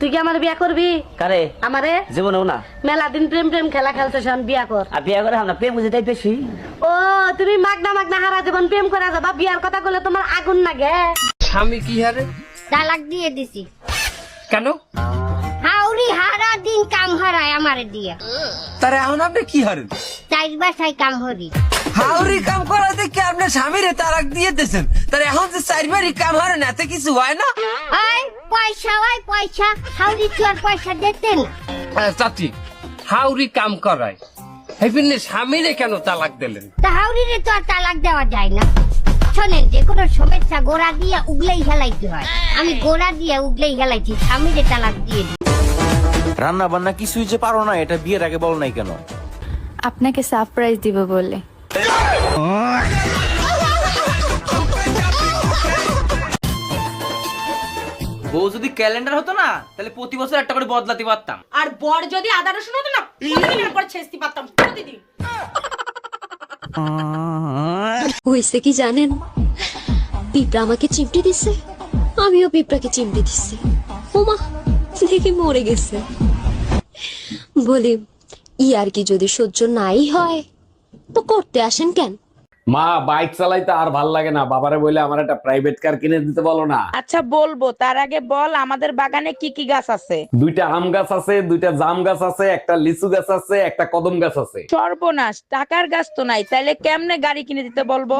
তুই কি আমার বিয়া করবি? কারে? আমারে? জীবনেও না। মেলা দিন প্রেম প্রেম খেলা খেলতেছ আমি বিয়া কর। আর বিয়ে করে আমরা প্রেম বুঝে তাই বেশি। ও তুমি মাগনা মাগনা হারা জীবন প্রেম করে যাবা বিয়ার কথা বলে তোমার আগুন লাগে। স্বামী কি হারে? তালাক দিয়ে দিছি। কেন? হাউরি হারা দিন কাম হারায় আমারে দিয়া। তার এখন আপনি কি হারেন? চার বাসায় কাম হরি। হাউরি কাম করা কি স্বামীরে তারাক দিয়ে দিয়েছেন। তার এখন যে চারবারই কাম হারেন এতে কিছু হয় না? ওই পয়সা ওই পয়সা। হাউরি আর পয়সা দিতেন হ্যাঁ, চাচি হাউরি কাম করায়। হেপিনে স্বামীরে কেন তালাক দিলেন? তা হাউরিরে তো আর তালাক দেওয়া যায় না। শোনেন যে কোনো সমস্যা গোড়া দিয়ে উগলেই হেলাইতে হয়। আমি গোড়া দিয়ে উগলেই হেলাইছি স্বামীরে তালাক দিয়ে দিই। রান্না বান্না কিছুই যে পারো না এটা বিয়ের আগে বল নাই কেন? আপনাকে সারপ্রাইজ দিব বলে। বউ যদি ক্যালেন্ডার হতো না তাহলে প্রতি বছর একটা করে বদলাতে পারতাম। আর বর যদি আদা রসুন হতো না প্রতিদিনের পর ছেঁচতে পারতাম প্রতিদিন। হয়েছে কি জানেন? পিঁপড়া আমাকে চিমটি দিছে আমিও পিঁপড়াকে চিমটি দিচ্ছি ওমা দেখে মরে গেছে। বলি ই আর কি যদি সহ্য নাই হয় তো করতে আসেন কেন? মা বাইক চালাইতে আর ভালো লাগে না। বাবারে বলে আমার একটা প্রাইভেট কার কিনে দিতে বলো না। আচ্ছা বলব তার আগে বল আমাদের বাগানে কি কি গাছ আছে? দুইটা আম গাছ আছে দুইটা জাম গাছ আছে একটা লিচু গাছ আছে একটা কদম গাছ আছে। সর্বনাশ টাকার গাছ তো নাই তাইলে কেমনে গাড়ি কিনে দিতে বলব?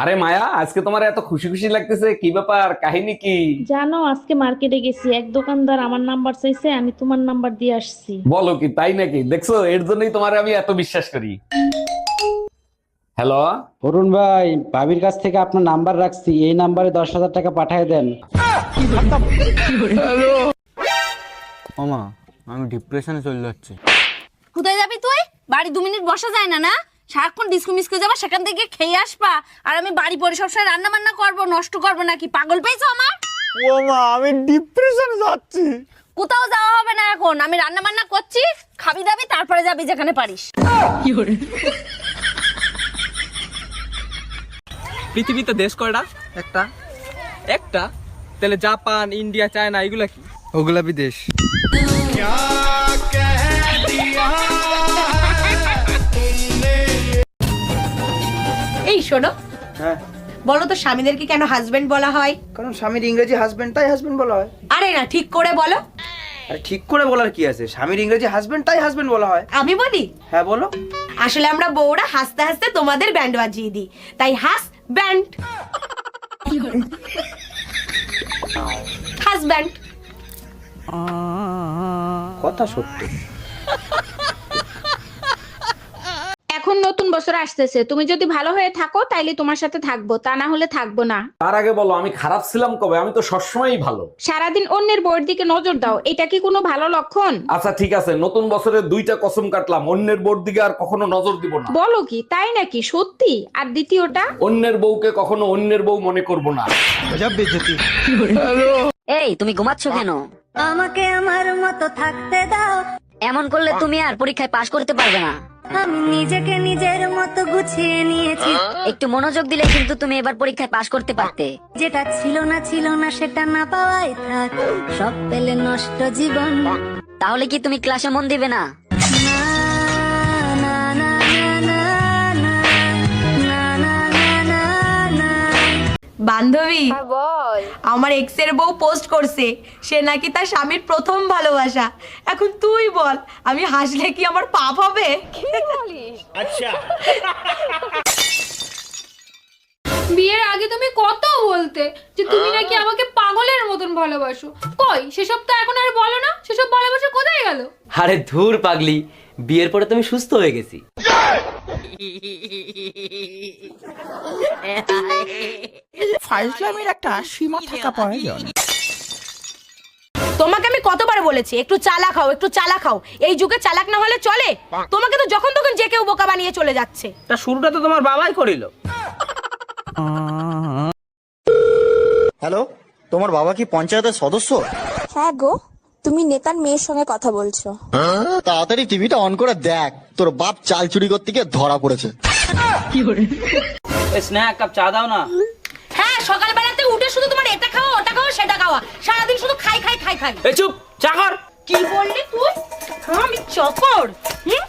আরে মায়া আজকে তোমার এত খুশি খুশি লাগতেছে কি ব্যাপার? কাহিনী কি? জানো আজকে মার্কেটে গেছি এক দোকানদার আমার নাম্বার চাইছে আমি তোমার নাম্বার দিয়ে আসছি। বলো কি তাই নাকি? দেখছ এর জন্যই তোমার আমি এত বিশ্বাস করি। হ্যালো? অরুণ ভাই ভাবির কাছ থেকে আপনার নাম্বার রাখছি এই নাম্বারে দশ হাজার টাকা পাঠিয়ে দেন। ওমা আমি ডিপ্রেশনে চলে যাচ্ছি। কোথায় যাবি তুই? বাড়ি দু মিনিট বসা যায় না না? সারাক্ষণ ডিস্কো মিস্কো যাবা সেখান থেকে খেয়ে আসবা আর আমি বাড়ি পরে সবসময় রান্না বান্না করব নষ্ট করব নাকি? পাগল পেয়েছ আমার? ওমা আমি ডিপ্রেশনে যাচ্ছি। কোথাও যাওয়া হবে না এখন। আমি রান্না বান্না করছি খাবি দাবি তারপরে যাবি যেখানে পারিস। পৃথিবীতে দেশ কয়টা? একটা। একটা? তাহলে জাপান ইন্ডিয়া চায়না এগুলা কি? ওগুলা বিদেশ। শোনো। হ্যাঁ। বলো তো স্বামীদেরকে কেন হাজবেন্ড বলা হয়? কারণ স্বামীর ইংরেজি হাজবেন্ড তাই হাজবেন্ড বলা হয়। আরে না ঠিক করে বলো। আরে ঠিক করে বলার কি আছে? স্বামীর ইংরেজি হাজবেন্ড তাই হাজবেন্ড বলা হয়। আমি বলি? হ্যাঁ বলো। আসলে আমরা বউরা হাসতে হাসতে তোমাদের ব্যান্ড বাজিয়ে দিই। তাই হাস ব্যান্ড হাজব্যান্ড কথা সত্য। বছর আসতেছে তুমি যদি ভালো হয়ে থাকো তাইলে তোমার সাথে থাকব তা না হলে থাকব না। তার আগে বলো আমি খারাপ ছিলাম কবে? আমি তো সবসময়ই ভালো। সারাদিন অন্যের বউয়ের দিকে নজর দাও এটা কি কোনো ভালো লক্ষণ? আচ্ছা ঠিক আছে নতুন বছরে দুইটা কসম কাটলাম অন্যের বোর দিকে আর কখনো নজর দিব না। বলো কি তাই নাকি? সত্যি? আর দ্বিতীয়টা? অন্যের বউকে কখনো অন্যের বউ মনে করব না। এই তুমি ঘুমাচ্ছ কেন? আমাকে আমার মতো থাকতে দাও। এমন করলে তুমি আর পরীক্ষায় পাশ করতে পারবে না। আমি নিজেকে নিজের মতো গুছিয়ে নিয়েছি একটু মনোযোগ দিলে কিন্তু তুমি এবার পরীক্ষায় পাশ করতে পারতে যেটা ছিল না ছিল না সেটা না পাওয়াই থাক সব পেলে নষ্ট জীবন তাহলে কি তুমি ক্লাসে মন দিবে না না, না, আমার এক্সের বউ পোস্ট করছে। সে নাকি তার স্বামীর প্রথম ভালোবাসা। এখন তুই বল আমি হাসলে কি আমার পাপ হবে? বিয়ের আগে তুমি কত বলতে যে তুমি নাকি আমাকে পাগলের মতন ভালোবাসো? কই সেসব তো এখন আর বলো না? সেসব ভালোবাসা কোথায় গেল? আরে ধুর পাগলি বিয়ের পরে তুমি সুস্থ হয়ে গেছি। ফাইজলামের একটা সীমা থাকা প্রয়োজন। তোমাকে আমি কতবার বলেছি একটু চালা খাও একটু চালা খাও। এই যুগে চালাক না হলে চলে। তোমাকে তো যখন তখন যে কেউ বোকা বানিয়ে চলে যাচ্ছে। তা শুরুটা তো তোমার বাবাই করিল। হ্যালো তোমার বাবা কি পঞ্চায়েতের সদস্য? হ্যাঁ গো। তুমি নেতার মেয়ের সঙ্গে কথা বলছো। তাড়াতাড়ি টিভিটা অন করে দেখ তোর বাপ চাল চুরি করতে গিয়ে ধরা পড়েছে। স্নেহা এক কাপ চা দাও না। হ্যাঁ সকালবেলাতে উঠে শুধু তোমার এটা খাও ওটা খাওয়া সেটা খাওয়া। সারাদিন শুধু খাই খাই খাই খাই। এই চুপ চাকর কি বললি তুই? আমি চকর হুম?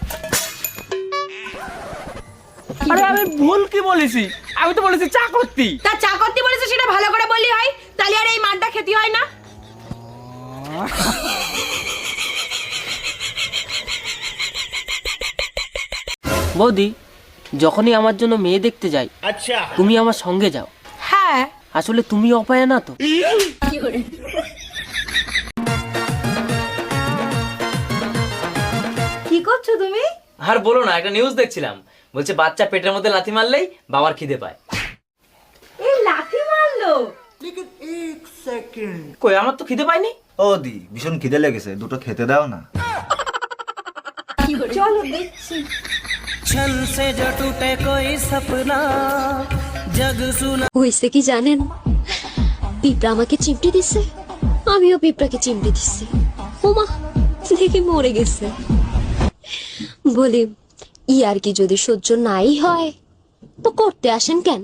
আরে আমি ভুল কি বলেছি? আমি তো বলেছি চাকরতি তা চাকরটি বলেছে সেটা ভালো করে বললি হয় তাহলে আর এই মারটা খেতে হয় না। বৌদি যখনই আমার জন্য মেয়ে দেখতে যাই আচ্ছা। তুমি আমার সঙ্গে যাও। হ্যাঁ। আসলে তুমি অপায় না তো? কি করছ তুমি? আর বলো না একটা নিউজ দেখছিলাম। বলছে বাচ্চা পেটের মধ্যে লাথি মারলেই বাবার খিদে পায়। এই লাথি মারলো? কই আমার তো খিদে পায়নি? ও দি ভীষণ খিদে লেগেছে দুটো খেতে দাও না। চলো দেখছি। হয়েছে কি জানেন পিঁপড়া আমাকে চিমটি দিছে আমিও পিঁপড়াকে চিমটি দিচ্ছি ওমা দেখি মরে গেছে বলি ই আর কি যদি সহ্য নাই হয় তো করতে আসেন কেন